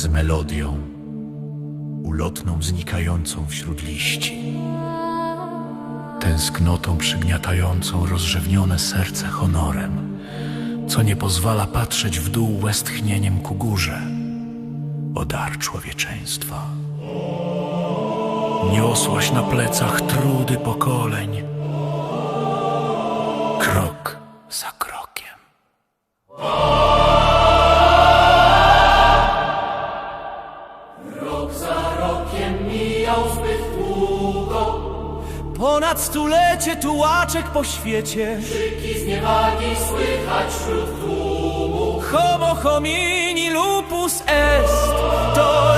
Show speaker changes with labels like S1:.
S1: z melodią, ulotną znikającą wśród liści, tęsknotą przygniatającą rozrzewnione serce honorem, co nie pozwala patrzeć w dół westchnieniem ku górze, o dar człowieczeństwa. Niosłaś na plecach trudy pokoleń, krok
S2: Ponad stulecie tułaczek po świecie.
S3: Krzyki zniewagi słychać wśród tłumu.
S2: Homo homini lupus est. To